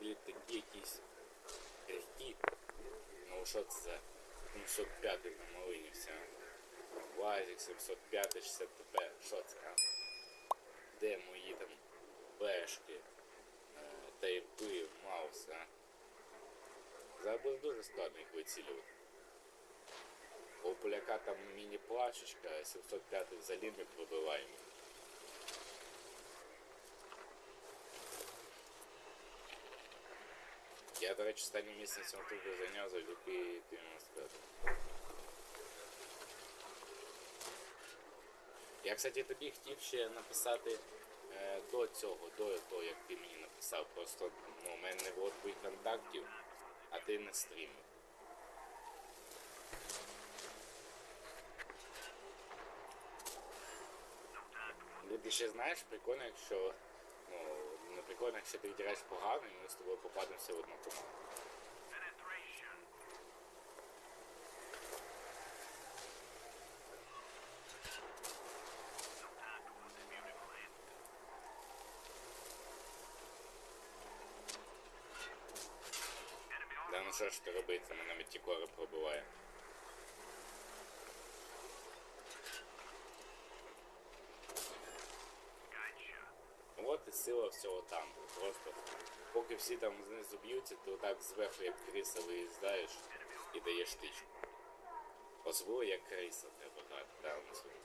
блядь, такі якісь крихкі. Ну що це за 705 на малині вся? Вазик 705 60 ТП. Що це? А? Де мої там бешки? Е, Тайпи, маус, а? Зараз буде дуже складно їх вицілювати. У поляка там міні-плашечка, 705 взагалі не пробиваємо. Я, до речі, останнє місце на цьому зайняв завдяки 95. Я, кстати, тобі хотів ще написати е, до цього, до того, як ти мені написав. Просто ну, у мене не було твоїх контактів, а ти не стрімив. Ти ще знаєш, прикольно, якщо. Прикольно, якщо ти граєш погано, і ми з тобою попадемося в одну команду. Да ну що ж ти робити, мене метікора пробиває. От і сила всього там. Просто поки всі там знизу б'ються, ти отак зверху як криса виїздаєш і даєш тичку. Особливо як криса треба грати, да, на своєму.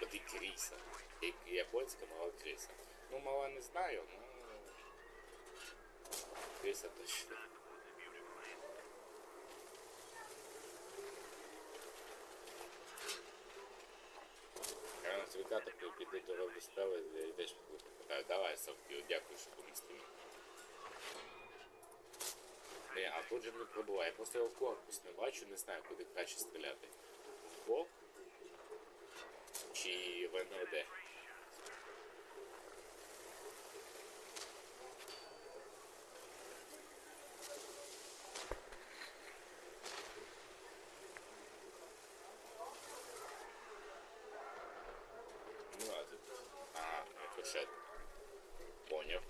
Бо ти криса. Як японська мала криса. Ну, мала не знаю, ну. Криса точно. Я на свіката до вистави, йдеш питаю, давай Савків, дякую, що ти не а тут же не пробуває, я просто його корпус не бачу, не знаю, куди краще стріляти. Бок? Чи в 50. Понял.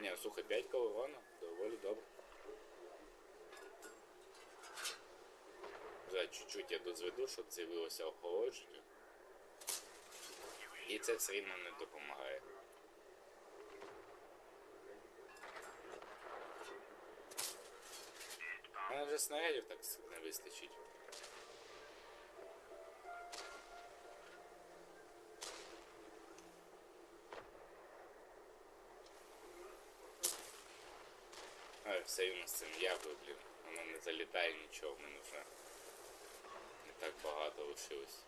Не, слухай, 5 колывана, доволі добре. За чуть-чуть я дозведу, щоб це вилося охолодження. І це все рівно не допомагає. Мене вже снарядів так не вистачить. А, все рівно з цим ябою, блін. Воно не залітає нічого, в мене вже не так багато лишилось.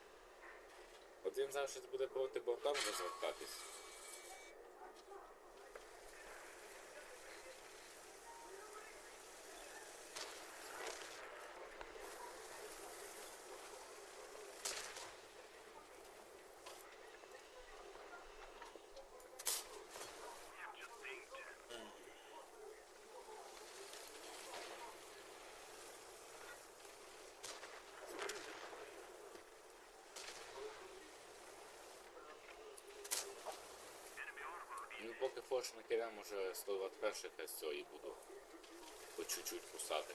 От він зараз щось буде проти бортом розвертатись. Ну поки форш накидав, може 121 якась цього і буду по чуть-чуть кусати.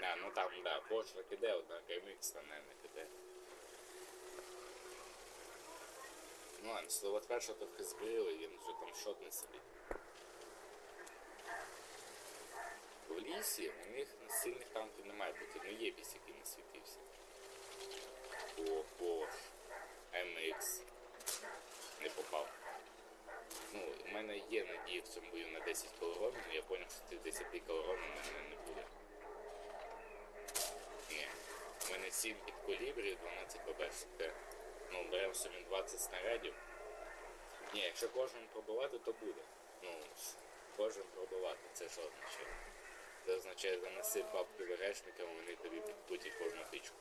Да, ну там, да, форш накиде, однак ремікс на не накиде. Ну ладно, 121 трохи збили, він вже там шотне собі. В лісі у них сильних танків не має бути, ну є біс, який не світився. О, Bosch, MX. Не попав. Ну, у мене цьому бою на 10 калоронів, але я зрозумів, що цих 10 калоронів у мене не буде. Ні. У мене 7 під колібрі, 12 ПБшки. Ну, беремо собі 20 снарядів. Ні, якщо кожен пробивати, то буде. Ну, кожен пробивати, це що означає? Це означає заноси бабки вирешникам, вони тобі підкрутять кожну тичку.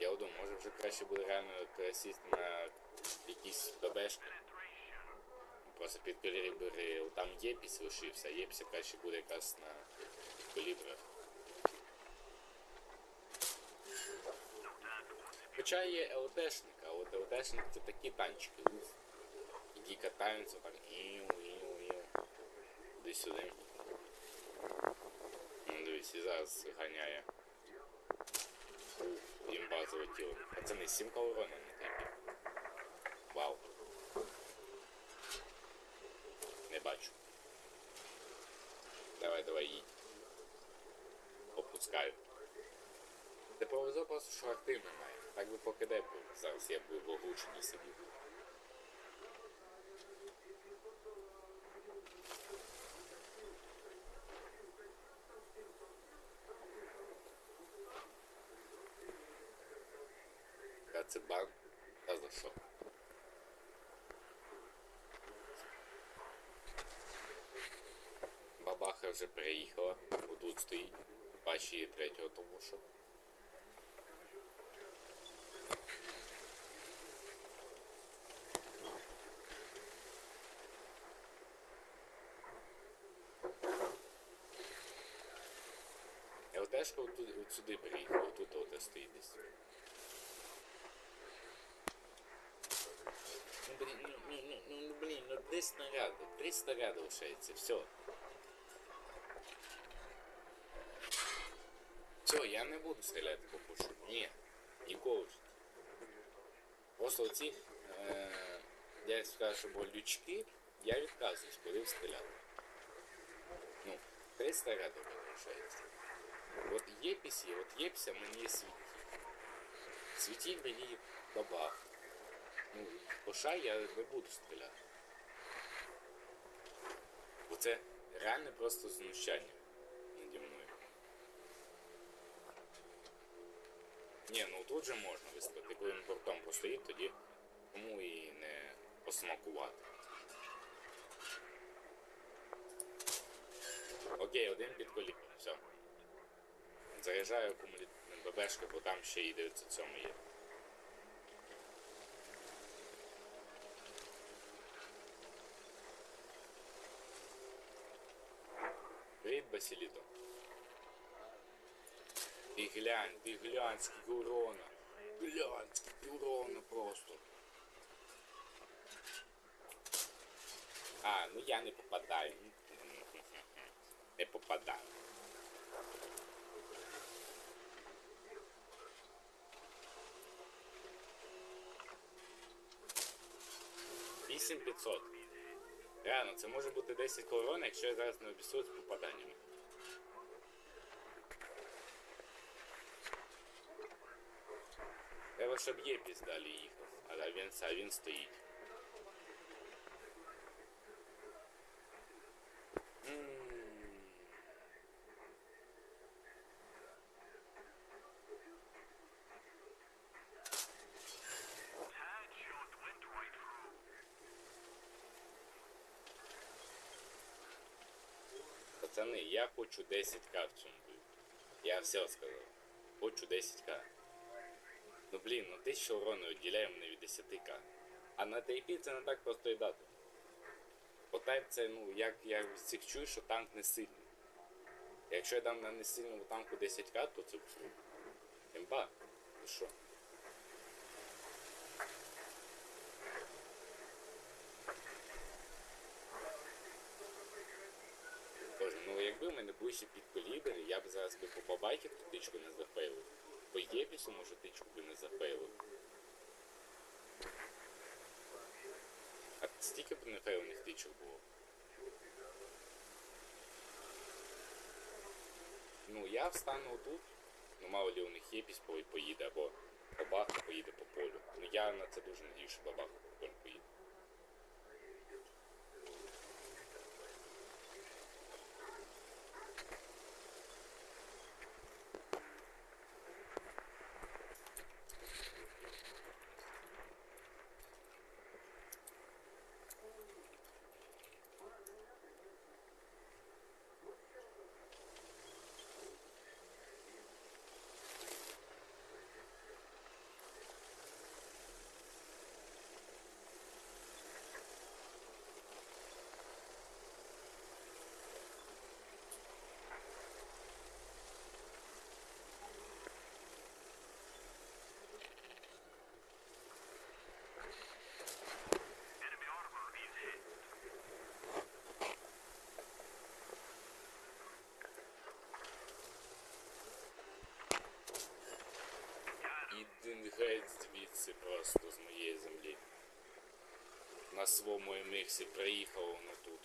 Я думаю, може вже краще буде реально сісти на якісь ББшки. Просто під колібри там єпіс лишився, а єпіс краще буде якраз на колібрах. Хоча є ЛТшник, а от ЛТшник це такі танчики, які катаються так іу, іу, іу. Туди сюди. Ну, дивись, і зараз ганяє. Уф, імба залетіло. Пацани, 7 урона на типі. Вау. Не бачу. Давай, давай, їдь. Опускаю. Ти повезло просто, що активно має. Так би покидай, зараз я б в оглушенні сидів. Це бан. Та за що? Бабаха вже приїхала, отут стоїть. Бачить третього тому що. От, туди- от сюди приїхала, тут от стоїть десь. Ну ну, ну, ну, ну, ну три снаряди, три снаряди лишається, все. Все, я не буду стріляти по пушу. Ні, ніколи. Просто оці, е, я скажу, бо лючки, я відказуюсь, коли стріляти. Ну, три снаряди залишається. От єпісі, от єпся мені світить. Світіть мені бабах. Ну, поша я не буду стріляти. Бо це реально просто знущання наді мною. Ні, ну тут же можна виставити, коли він бортом постоїть, тоді кому і не посмакувати. Окей, один під колібром, все. Заряджаю акумулятивну ББшку, бо там ще і 907 є. Привіт, Басіліто. Ти глянь, ти глянь, скільки урона. Глянь, скільки урона просто. А, ну я не попадаю. Не попадаю. Вісім 500. Реально, це може бути 10 корон, якщо я зараз не обісую з попаданнями. Треба, щоб єпіс далі їхав, а він, а він стоїть. М. Пацани, я хочу 10к в цьому бою. Я все сказав. Хочу 10к. Ну блін, ну 1000 урону відділяє мене від 10к. А на тайпі це не так просто і дати. Бо тайп це, ну, як я всіх чую, що танк не сильний. Якщо я дам на несильному танку 10к, то це фу. Імба. Ну що? Боже, ну якби в мене були ще під колібри, я б зараз би по бабайки ту тичку не зафейлив. По може, тичку би не зафейлив. А стільки б не фейлних тичок було. Ну, я встану тут, ну мало ли у них єпісь по- поїде, або бабаха поїде по полю. Ну я на це дуже надію, що бабаха по поїде. з моєї землі. На своєму еміксі приїхало воно тут.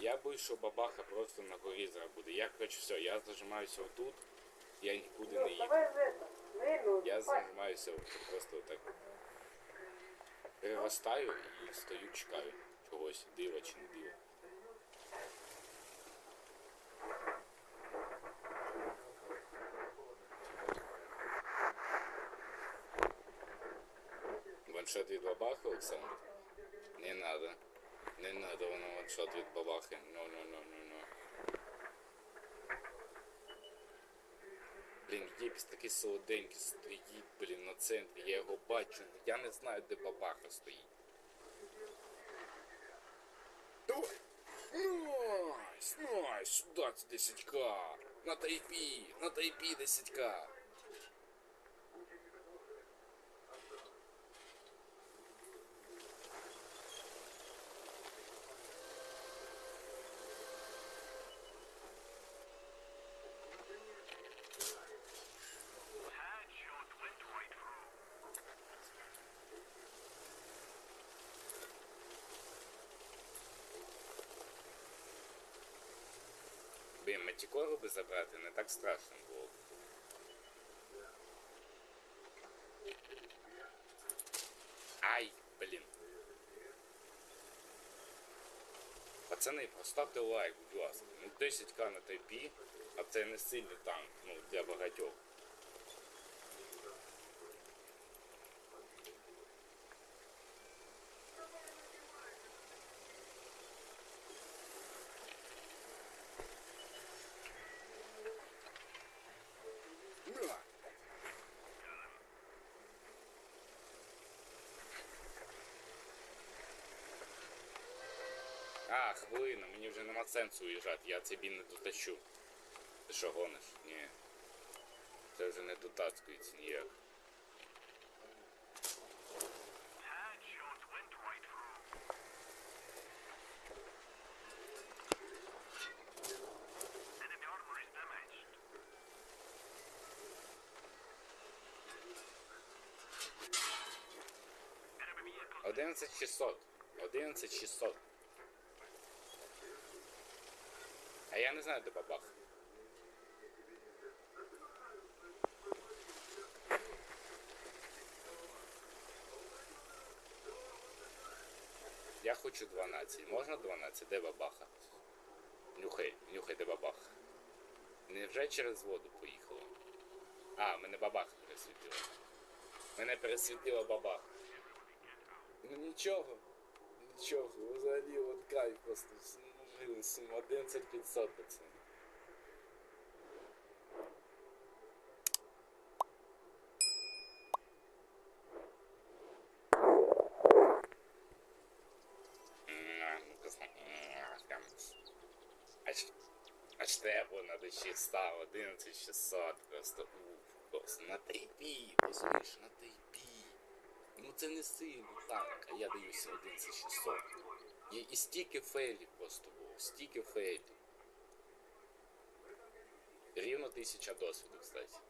Я боюсь, що бабаха просто на горі зараз буде. Я коротше все, я зажимаюся отут, я нікуди не їду. Я займаюся просто так. Переростаю і стою, чекаю чогось, дива чи не дива. Ваншот від бабахи, Олександр? Не надо. Не надо воно ваншот від бабахи. Ну, ну, ну, ну, ну. Блін, Єпіс такий солоденький стоїть, блін, на центрі, я його бачу, я не знаю, де бабаха стоїть. Давай! Найс, найс, сюди це 10к! На тайпі, на тайпі 10к! Блін, матікору би забрати не так страшно було. Ай, блін. Пацани, поставте лайк, будь ласка. Ну 10к на тайпі, а це не сильний танк, ну, для багатьох. На! А, хвилина, мені вже нема сенсу уїжджати, я цей не дотащу. Ти що гониш? Ні. Це вже не дотаскується ніяк. Одинадцять шістсот. Одинадцять шістсот. А я не знаю, де бабах. Я хочу 12. Можна 12? Де бабаха? Нюхай, нюхай, де бабаха. Невже через воду поїхало? А, мене бабаха пересвітила. Мене пересвітила бабаха. Ну нічого. Нічого, взагалі от кайф просто. Сум 11 500 пацани. М, ну-ка, зна- м, прям. Аж, аж тепло на душі стало, 11 600, просто уф, просто на тайпі, розумієш, на тайпі. Ну це не сильний танк, а я даюся 11 600. І, і стільки фейлів просто було, стільки фейлів. Рівно тисяча досвіду, кстати.